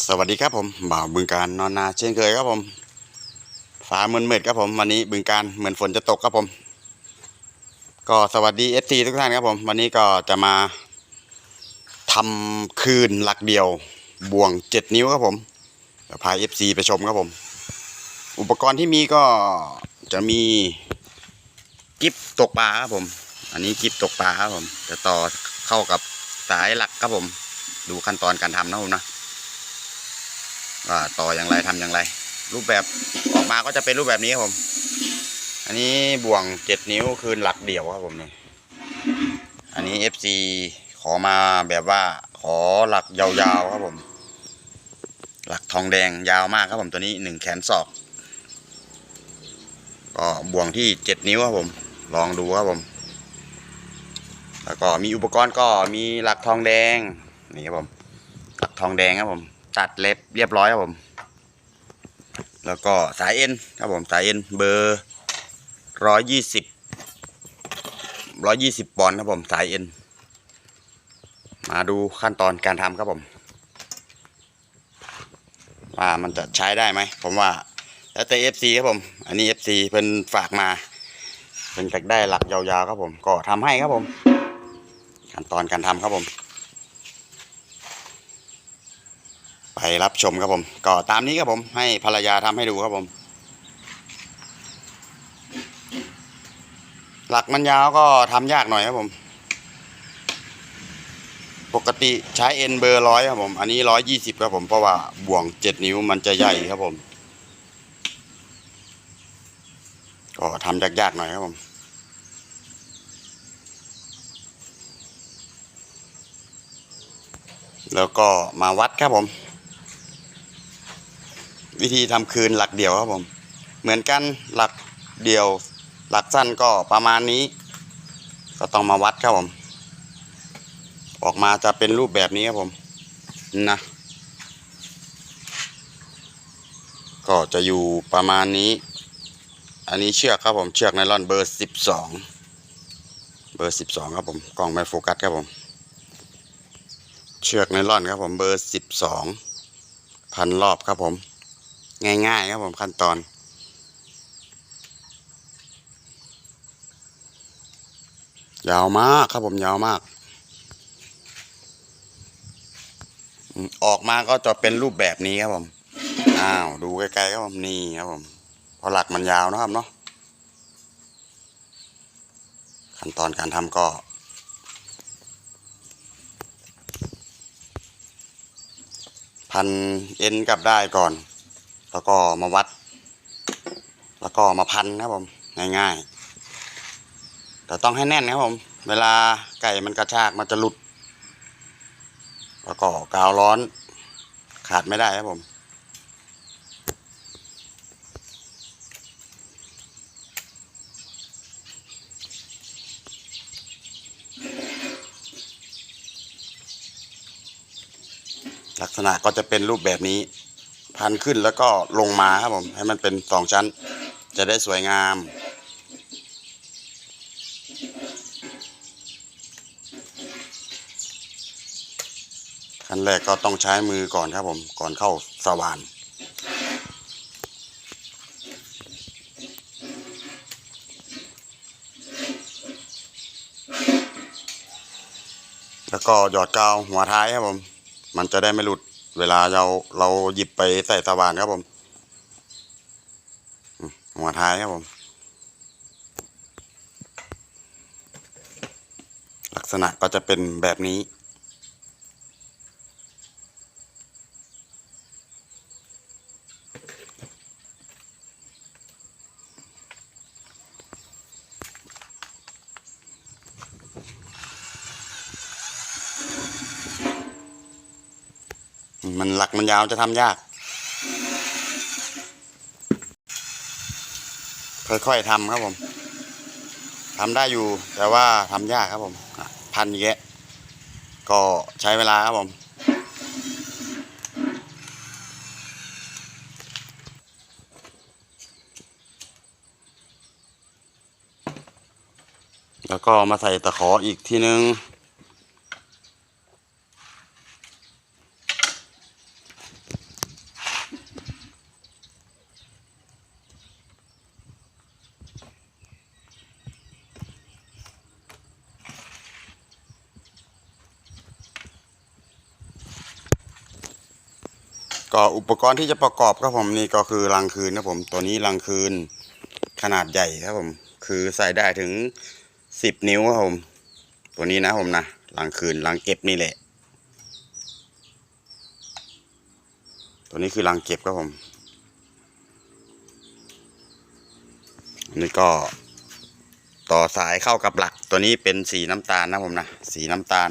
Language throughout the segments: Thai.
สวัสดีครับผมบ่าวบึงการนอนนาเช่นเคยครับผมฟ้ามืดมืดครับผมวันนี้บึงการเหมือนฝนจะตกครับผม ก็สวัสดีเอฟซีทุกท่านครับผม วันนี้ก็จะมาทำคืนหลักเดียวบ่วงเจ็ดนิ้วครับผมเดี๋ยวพาเอฟซีไปชมครับผม อุปกรณ์ที่มีก็จะมีกิฟตกปลาครับผม อันนี้กิฟตกปลาครับผม จะต่อเข้ากับสายหลักครับผม ดูขั้นตอนการทำนะผมนะ ว่าต่ออย่างไรทำอย่างไร รูปแบบออกมาก็จะเป็นรูปแบบนี้ครับผม อันนี้บ่วงเจ็ดนิ้วคืนหลักเดี่ยวครับผมนี่อันนี้ FC ขอมาแบบว่าขอหลักยาวๆครับผม หลักทองแดงยาวมากครับผมตัวนี้หนึ่งแขนศอกก็บ่วงที่เจ็ดนิ้วครับผม ลองดูครับผม แล้วก็มีอุปกรณ์ก็มีหลักทองแดงนี่ครับผม หลักทองแดงครับผม ตัดเล็บเรียบร้อยครับผม แล้วก็สายเอ็นครับผมสายเอ็นเบอร์ร้อยยี่สิบร้อยยี่สิบปอนด์ครับผมสายเอ็นมาดูขั้นตอนการทำครับผม ว่ามันจะใช้ได้ไหมผมว่าแล้วแต่ FC ครับผม อันนี้ FC เพิ่นฝากมาเป็นอยากได้หลักยาวๆครับผม ก็ทำให้ครับผม ขั้นตอนการทำครับผม ไป รับชมครับผม ก็ตามนี้ครับผม ให้ภรรยาทำให้ดูครับผม หลักมันยาวก็ทำยากหน่อยครับผม ปกติใช้เอ็นเบอร์ร้อยครับผม อันนี้ร้อยยี่สิบครับผม เพราะว่าบ่วงเจ็ดนิ้วมันจะใหญ่ครับผม ก็ทำยากๆหน่อยครับผมแล้วก็มาวัดครับผม วิธีทำคืนหลักเดี่ยวครับผม เหมือนกันหลักเดี่ยว หลักสั้นก็ประมาณนี้ ก็ต้องมาวัดครับผม ออกมาจะเป็นรูปแบบนี้ครับผมนะ ก็จะอยู่ประมาณนี้ อันนี้เชือกครับผมเชือกไนล่อนเบอร์สิบสองเบอร์สิบสองครับผมกล้องไม่โฟกัสครับผมเชือกไนล่อนครับผมเบอร์สิบสองพันรอบครับผม ง่ายๆครับผมขั้นตอน ยาวมากครับผมยาวมาก ออกมาก็จะเป็นรูปแบบนี้ครับผม อ้าว ดูไกลๆครับผมนี่ครับผมเพราะหลักมันยาวนะครับเนาะขั้นตอนการทำก็พันเอ็นกลับได้ก่อน แล้วก็มาวัด แล้วก็มาพันครับผมง่ายๆ แต่ต้องให้แน่นนะผม เวลาไก่มันกระชากมันจะหลุด แล้วก็กาวร้อนขาดไม่ได้ครับผมลักษณะก็จะเป็นรูปแบบนี้ พันขึ้นแล้วก็ลงมาครับผมให้มันเป็นสองชั้น จะได้สวยงาม ขั้นแรกก็ต้องใช้มือก่อนครับผมก่อนเข้าสว่านแล้วก็หยอดกาวหัวท้ายครับผม มันจะได้ไม่หลุด เวลาเราเราหยิบไปใส่สว่านครับผมอืมหัวท้ายครับผม ลักษณะก็จะเป็นแบบนี้ มันหลักมันยาวจะทำยาก ค่อยๆทำครับผมทำได้อยู่ แต่ว่าทำยากครับผมพันอย่างเงี้ยก็ใช้เวลาครับผมแล้วก็มาใส่ตะขออีกทีนึง ก็อุปกรณ์ที่จะประกอบครับผมนี่ก็คือรังคืนครับผม ตัวนี้รังคืนขนาดใหญ่ครับผม คือใส่ได้ถึงสิบนิ้วครับผม ตัวนี้นะผมนะรังคืนรังเก็บนี่แหละ ตัวนี้คือรังเก็บครับผมอันนี้ก็ต่อสายเข้ากับหลัก ตัวนี้เป็นสีน้ำตาลนะผมนะสีน้ำตาล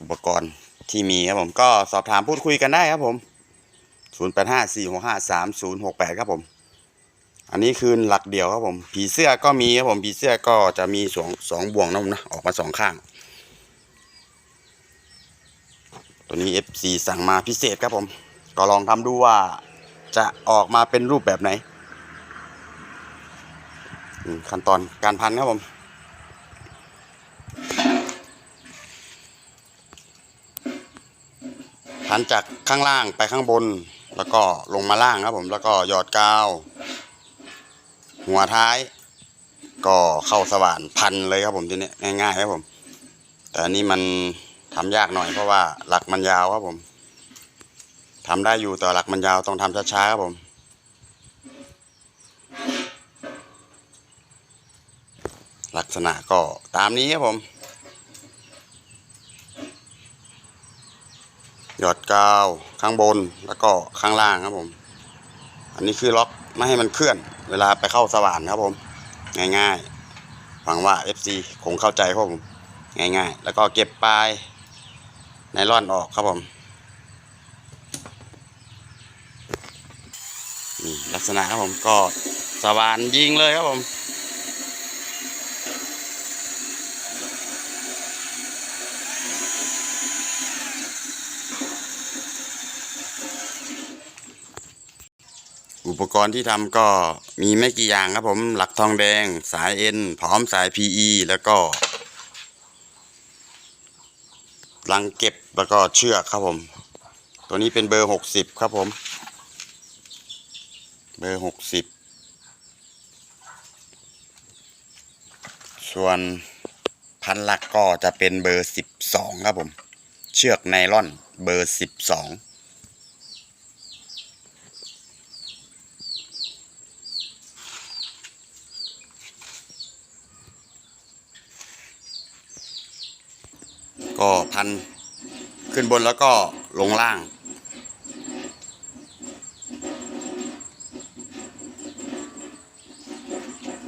อุปกรณ์ ที่มีครับผมก็สอบถามพูดคุยกันได้ครับผม 0 8 5 4 6 5 3 0 6 8 ครับผม อันนี้คือหลักเดียวครับผม ผีเสื้อก็มีครับผม ผีเสื้อก็จะมีสองสองบ่วงนะผมนะ ออกมาสองข้าง ตัวนี้ FC สั่งมาพิเศษครับผม ก็ลองทำดูว่าจะออกมาเป็นรูปแบบไหน ขั้นตอนการพันครับผม พันจากข้างล่างไปข้างบน แล้วก็ลงมาล่างครับผม แล้วก็หยอดกาว หัวท้าย ก็เข้าสว่านพันเลยครับผมทีนี้ง่ายๆครับผม แต่อันนี้มันทำยากหน่อยเพราะว่าหลักมันยาวครับผมทำได้อยู่แต่หลักมันยาวต้องทำช้าๆครับผมลักษณะก็ตามนี้ครับผม หยอดกาวข้างบนแล้วก็ข้างล่างครับผม อันนี้คือล็อกไม่ให้มันเคลื่อน เวลาไปเข้าสว่านครับผม ง่ายๆหวังว่า FC คงเข้าใจครับผม ง่ายๆ แล้วก็เก็บปลายไนล่อนออกครับผมนี่ลักษณะครับผมก็สว่านยิงเลยครับผม อุปกรณ์ที่ทำก็มีไม่กี่อย่างครับผมหลักทองแดง สายเอ็นพร้อมสาย PE แล้วก็ลังเก็บแล้วก็เชือกครับผม ตัวนี้เป็นเบอร์หกสิบครับผม เบอร์หกสิบส่วนพันหลักก็จะเป็นเบอร์สิบสองครับผม เชือกไนล่อนเบอร์สิบสอง ก็พันขึ้นบนแล้วก็ลงล่าง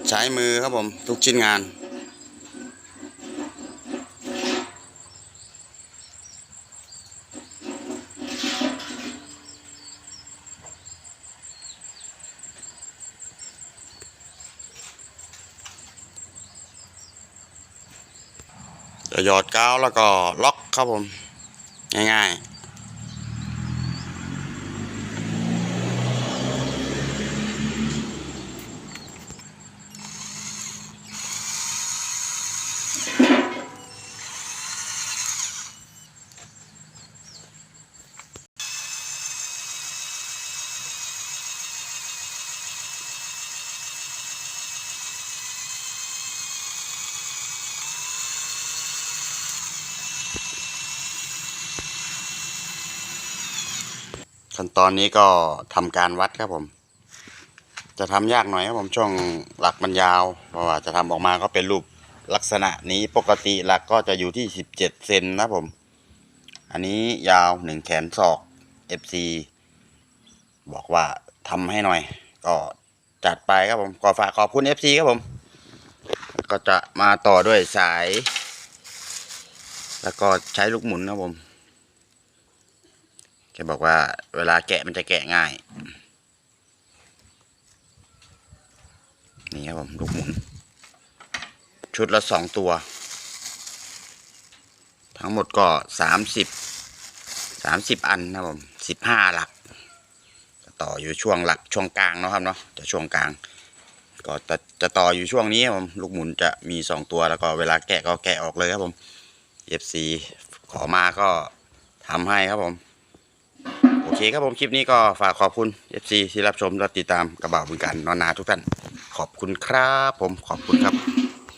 ใช้มือครับผมทุกชิ้นงาน หยอดกาวแล้วก็ล็อกครับผม ง่ายๆ ขั้นตอนนี้ก็ทำการวัดครับผม จะทำยากหน่อยครับผมช่วงหลักมันยาว เพราะว่าจะทำออกมาก็เป็นรูปลักษณะนี้ปกติหลักก็จะอยู่ที่17เซนนะผม อันนี้ยาวหนึ่งแขนศอก FC บอกว่าทำให้หน่อย ก็จัดไปครับผมก็ฝากขอบคุณ FC ครับผม ก็จะมาต่อด้วยสาย แล้วก็ใช้ลูกหมุนครับผม แกบอกว่า เวลาแกะมันจะแกะง่าย นี่ครับผมลูกหมุน ชุดละสองตัว ทั้งหมดก็สามสิบสามสิบอันนะผมสิบห้าหลัก ต่ออยู่ช่วงหลักช่วงกลางเนาะครับเนาะจะช่วงกลาง ก็จะจะต่ออยู่ช่วงนี้ครับผมลูกหมุนจะมีสองตัวแล้วก็เวลาแกะก็แกะออกเลยครับผม FC ขอมาก็ทำให้ครับผม เคครับผมคลิปนี้ก็ฝากขอบคุณ FC ที่รับชมและติดตามกระบ่าวบุญการนอนนาทุกท่าน ขอบคุณครับผมขอบคุณครับ